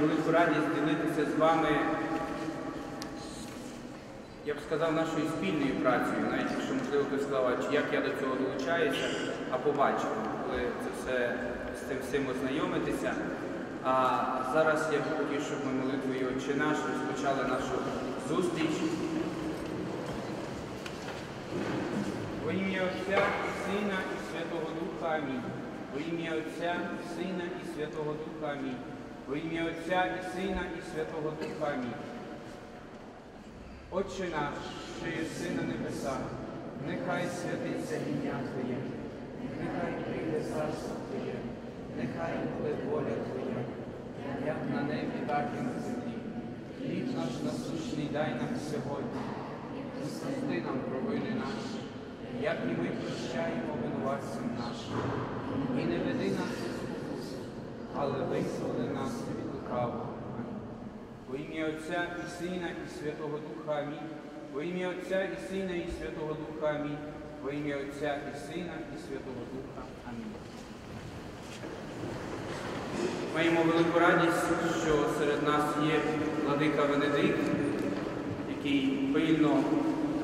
велику радість ділитися з вами, я б сказав, нашою спільною працею, навіть якщо можливо хтось сказав, як я до цього долучаюся, а побачимо, коли це все з цим всім ознайомитися. А зараз я б хотів, щоб ми молитвою Отче наш розпочали нашу зустріч. Во ім'я Отця, Сина і Святого Духа Амінь. Во ім'я Отця, Сина і Святого Духа Амінь. Во ім'я Отця і Сина і Святого Духа Амінь. Отче наш, що єси на небесах, нехай святиться ім'я Твоє, нехай прийде царство Твоє, нехай буде воля Твоя, як на небі, так і на землі. Хліб наш насущний дай нам сьогодні, прости нам провини наші, як і ми прощаємо винуватцям нашим. І не веди нас але визволи нас від лукавого. Во ім'я Отця і Сина, і Святого Духа Амінь. Во ім'я Отця і Сина, і Святого Духа Амінь. Во ім'я Отця і Сина, і Святого Духа Амінь. Маємо велику радість, що серед нас є владика Венедикт, який пильно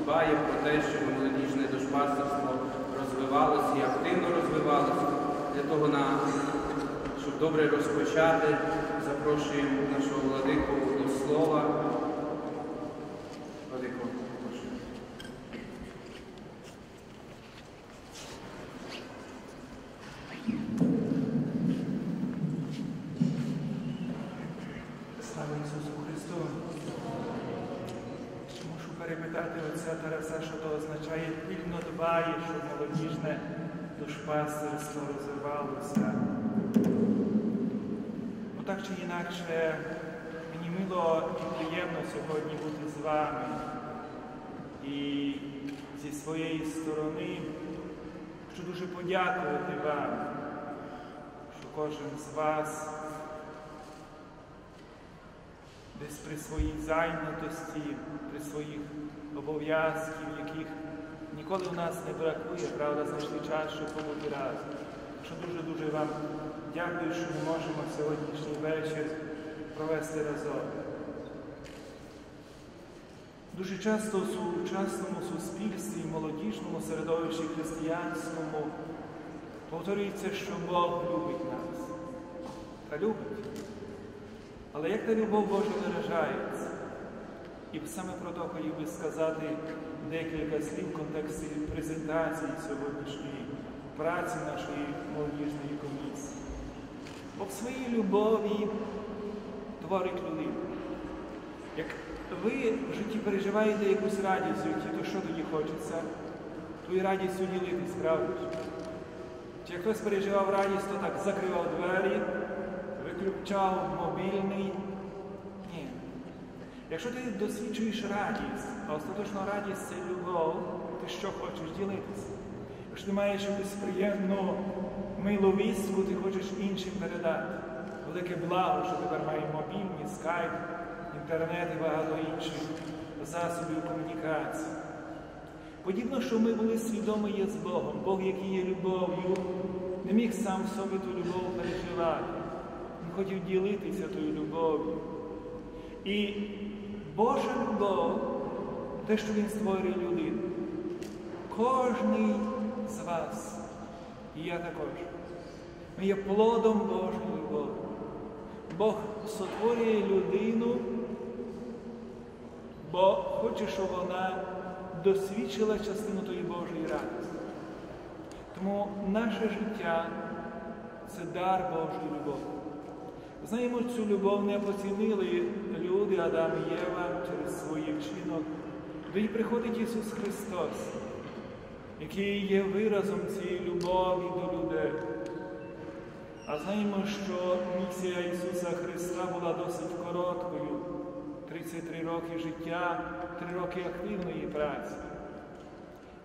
дбає про те, щоб молодіжне дошпастерство розвивалося і активно розвивалося. Для того, на, щоб добре розпочати, запрошуємо нашого владику до слова. Владико, прошу. Слава Ісусу Христу! Мушу перепитати отця Тараса, що то означає пильно дбає, щоб молодіжне душпастерство розвивалося. Ну так чи інакше, мені мило і приємно сьогодні бути з вами. І зі своєї сторони хочу дуже подякувати вам, що кожен з вас десь при своїй зайнятості, при своїх обов'язків, яких ніколи у нас не бракує, правда, знайшли час, щоб побути разом. Що дуже-дуже вам дякую, що ми можемо сьогоднішній вечір провести разом. Дуже часто у сучасному суспільстві, молодіжному середовищі християнському повторюється, що Бог любить нас. Та любить. Але як та любов Божа виражається? І саме про то хотів би сказати декілька слів в контексті презентації сьогоднішньої праці нашої молодіжної комісії. Бо в своїй любові творить людину. Як ви в житті переживаєте якусь радість житті, то що тоді хочеться? І радістю ділитись, правда? Чи як хтось переживав радість, то так закривав двері, виключав мобільний. Ні. Якщо ти досвідчуєш радість, а остаточно радість це любов, ти що хочеш ділитися? Якщо ти маєш якусь приємну милу вістку, ти хочеш іншим передати. Велике благо, що тепер маємо мобільні, скайп, інтернет і багато інших засобів комунікації. Подібно, що ми були свідомі є з Богом. Бог, який є любов'ю, не міг сам в собі ту любов переживати. Він хотів ділитися тою любов'ю. І Божа любов, те, що Він створює людину, кожний з вас, і я також, ми є плодом Божої любові. Бог сотворює людину, бо хоче, щоб вона досвідчила частину тої Божої радості. Тому наше життя це дар Божої любові. Знаємо, цю любов не поцінили люди, Адам і Єва через свій вчинок. Тоді приходить Ісус Христос, який є виразом цієї любові до людей. А знаємо, що місія Ісуса Христа була досить короткою. 33 роки життя, 3 роки активної праці.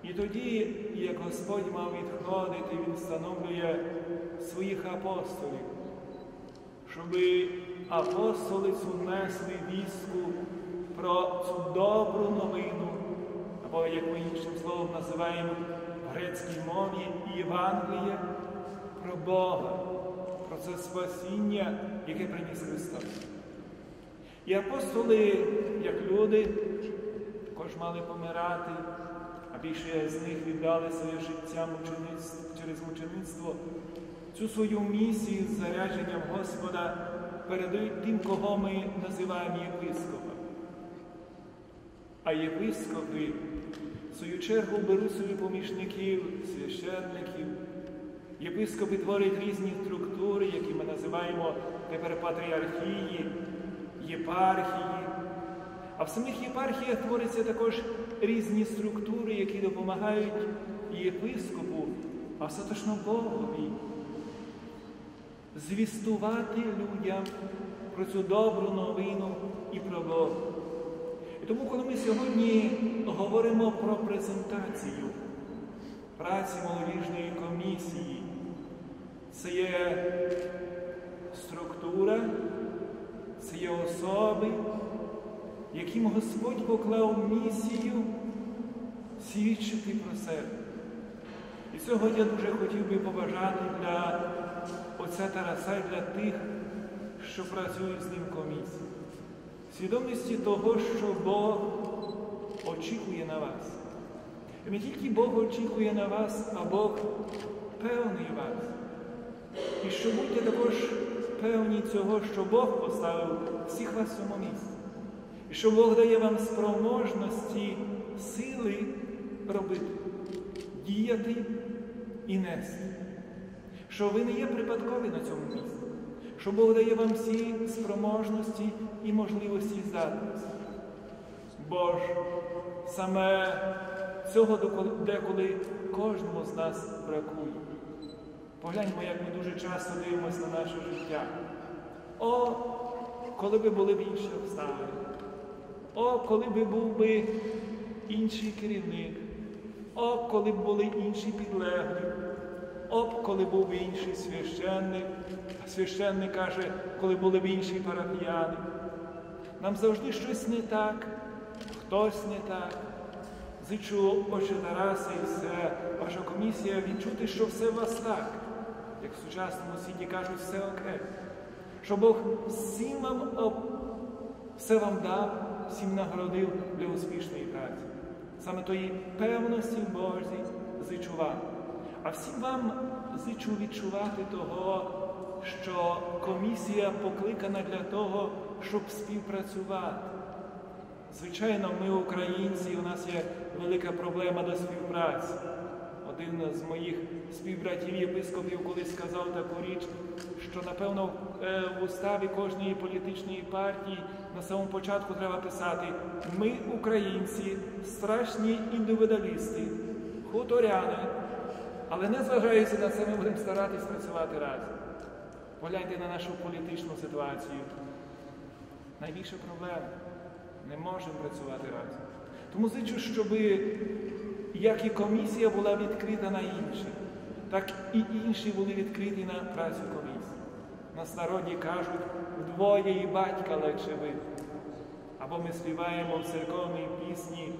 І тоді, як Господь мав відходити, Він встановлює своїх апостолів, щоб апостоли цю вістку про цю добру новину, або, як ми іншим словом називаємо в грецькій мові, Євангеліє про Бога, про це спасіння яке приніс Христос. І апостоли, як люди, також мали помирати, а більше з них віддали своє життя через мучеництво. Цю свою місію з зарядженням Господа передають тим, кого ми називаємо єпископами. А єпископи, в свою чергу, беруть собі помічників, священників. Єпископи творять різні структури, які ми називаємо тепер патріархії, єпархії. А в самих єпархіях творяться також різні структури, які допомагають єпископу, а остаточно Богові, звістувати людям про цю добру новину і про Бога. Тому, коли ми сьогодні говоримо про презентацію праці молодіжної комісії, це є структура, це є особи, яким Господь поклав місію свідчити про себе. І цього я дуже хотів би побажати для отця Тараса і для тих, що працюють з ним комісії. Свідомості того, що Бог очікує на вас. І не тільки Бог очікує на вас, а Бог певний вас. І що будьте також певні цього, що Бог поставив всіх вас в цьому місці. І що Бог дає вам спроможності, сили робити, діяти і нести. Що ви не є припадкові на цьому місці, що Бог дає вам всі спроможності і можливості здатності. Бо ж саме цього деколи кожному з нас бракує. Погляньмо, як ми дуже часто дивимося на наше життя. О, коли би були б інші обставини. О, коли би був би інший керівник. О, коли б були інші підлеглі. О, коли був інший священник. А священник каже, коли були б інші парафіяни. Нам завжди щось не так, хтось не так. Зичу, отче Тараси, і все, ваша комісія відчути, що все у вас так, як в сучасному світі кажуть, все окей. Що Бог всім вам об... все вам дав, всім нагородив для успішної праці. Саме тої певності Божій зичу вам. А всім вам зичу відчувати того, що комісія покликана для того, щоб співпрацювати. Звичайно, ми, українці, у нас є велика проблема до співпраці. Один з моїх співбратів єпископів колись сказав таку річ, що, напевно, в уставі кожної політичної партії на самому початку треба писати Ми, українці, страшні індивідуалісти, хуторяни, але не зважаючи на це, ми будемо старатись працювати разом. Погляньте на нашу політичну ситуацію. Найбільша проблема не можемо працювати разом. Тому зичу, щоб як і комісія була відкрита на інших, так і інші були відкриті на працю комісії. Нас народі кажуть, вдвоє і батька легше бити. Або ми співаємо в церковній пісні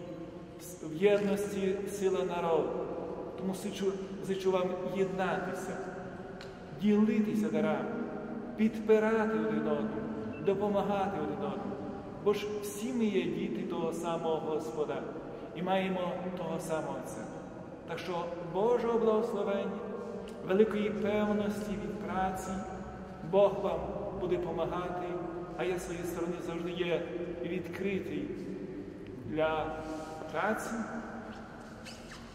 в єдності сила народу. Тому зичу, вам єднатися, ділитися дарами, підпирати один одного, допомагати один одному. Бо ж всі ми є діти того самого Господа і маємо того самого Отця. Так що Божого благословення, великої певності від праці, Бог вам буде допомагати, а я з своєї сторони завжди є відкритий для праці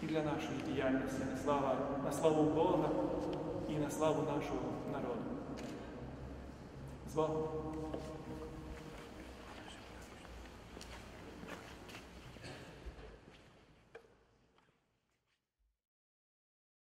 і для нашої діяльності на, слава, на славу Бога і на славу нашого народу. З Богом!